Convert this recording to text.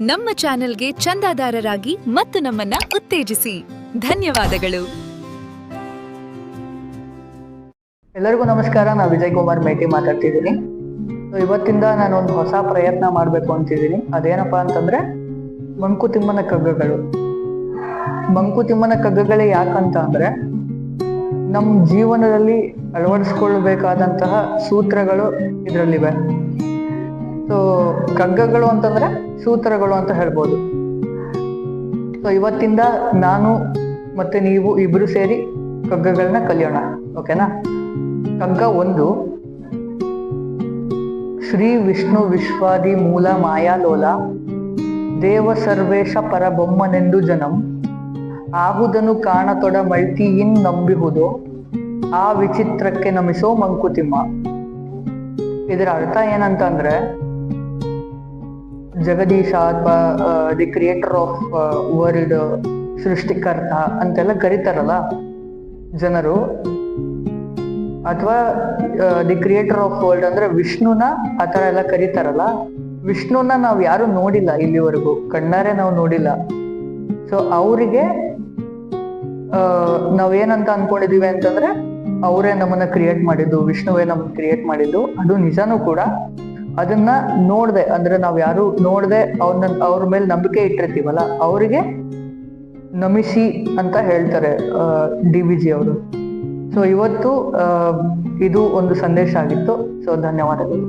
ನಮ್ಮ ಚಾನೆಲ್ಗೆ ಚಂದಾದಾರರಾಗಿ ಮತ್ತು ನಮ್ಮನ್ನ ಉತ್ತೇಜಿಸಿ. ಧನ್ಯವಾದಗಳು. ಎಲ್ಲರಿಗೂ ನಮಸ್ಕಾರ ನಾನು ವಿಜಯ್ ಕುಮಾರ್ ಮೇಟಿ ಮಾತಾಡ್ತಿದ್ದೀನಿ. ಸೊ ಇವತ್ತಿಂದ ನಾನು ಒಂದು ಹೊಸ ಪ್ರಯತ್ನ ಮಾಡಬೇಕು ಅಂತಿದ್ದೀನಿ. ಅದೇನಪ್ಪ ಅಂತಂದ್ರೆ ಮಂಕುತಿಮ್ಮನ ಕಗ್ಗಗಳು. ಮಂಕುತಿಮ್ಮನ ಕಗ್ಗಗಳೇ ಯಾಕಂತ ಅಂದ್ರೆ ನಮ್ಮ ಜೀವನದಲ್ಲಿ ಅಳವಡಿಸ್ಕೊಳ್ಬೇಕಾದಂತಹ ಸೂತ್ರಗಳು ಇದರಲ್ಲಿವೆ. ಸೊ ಕಗ್ಗಗಳು ಅಂತಂದ್ರೆ ಸೂತ್ರಗಳು ಅಂತ ಹೇಳ್ಬೋದು. ಸೊ ಇವತ್ತಿಂದ ನಾನು ಮತ್ತೆ ನೀವು ಇಬ್ರು ಸೇರಿ ಕಗ್ಗಗಳನ್ನ ಕಲಿಯೋಣ. ಓಕೆನಾ ಕಗ್ಗ ಒಂದು ಶ್ರೀ ವಿಷ್ಣು ವಿಶ್ವಾದಿ ಮೂಲ ಮಾಯಾಲೋಲ ದೇವ ಸರ್ವೇಶ ಪರಬೊಮ್ಮನೆಂದು ಜನಂ, ಆಹುದನು ಕಾಣತೊಡ ಮಳ್ತಿಯಿನ್ ನಂಬಿಹುದು, ಆ ವಿಚಿತ್ರಕ್ಕೆ ನಮಿಸೋ ಮಂಕುತಿಮ್ಮ. ಇದರ ಅರ್ಥ ಏನಂತ ಅಂದ್ರೆ ಜಗದೀಶ ಅಥವಾ ದಿ ಕ್ರಿಯೇಟರ್ ಆಫ್ ವರ್ಲ್ಡ್ ಸೃಷ್ಟಿಕರ್ತ ಅಂತೆಲ್ಲ ಕರೀತಾರಲ್ಲ ಜನರು. ಅಥವಾ ದಿ ಕ್ರಿಯೇಟರ್ ಆಫ್ ವರ್ಲ್ಡ್ ಅಂದ್ರೆ ವಿಷ್ಣುನ ಆ ತರ ಎಲ್ಲ ಕರೀತಾರಲ್ಲ. ವಿಷ್ಣುನ ನಾವು ಯಾರು ನೋಡಿಲ್ಲ ಇಲ್ಲಿವರೆಗೂ, ಕಣ್ಣಾರೆ ನಾವು ನೋಡಿಲ್ಲ. ಸೊ ಅವರಿಗೆ ನಾವೇನಂತ ಅನ್ಕೊಂಡಿದೀವಿ ಅಂತಂದ್ರೆ, ಅವರೇ ನಮ್ಮನ್ನ ಕ್ರಿಯೇಟ್ ಮಾಡಿದ್ದು, ವಿಷ್ಣುವೇ ನಮ್ಮನ್ನ ಕ್ರಿಯೇಟ್ ಮಾಡಿದ್ದು, ಅದು ನಿಜಾನೂ ಕೂಡ. ಅದನ್ನ ನೋಡ್ದೆ, ಅಂದ್ರೆ ನಾವ್ ಯಾರು ನೋಡ್ದೆ ಅವ್ರನ್ನ ಅವ್ರ ಮೇಲೆ ನಂಬಿಕೆ ಇಟ್ಟಿರ್ತೀವಲ್ಲ, ಅವರಿಗೆ ನಮಿಸಿ ಅಂತ ಹೇಳ್ತಾರೆ ಡಿ ವಿ ಜಿ ಅವರು. ಸೊ ಇವತ್ತು ಇದು ಒಂದು ಸಂದೇಶ ಆಗಿತ್ತು. ಸೊ ಧನ್ಯವಾದಗಳು.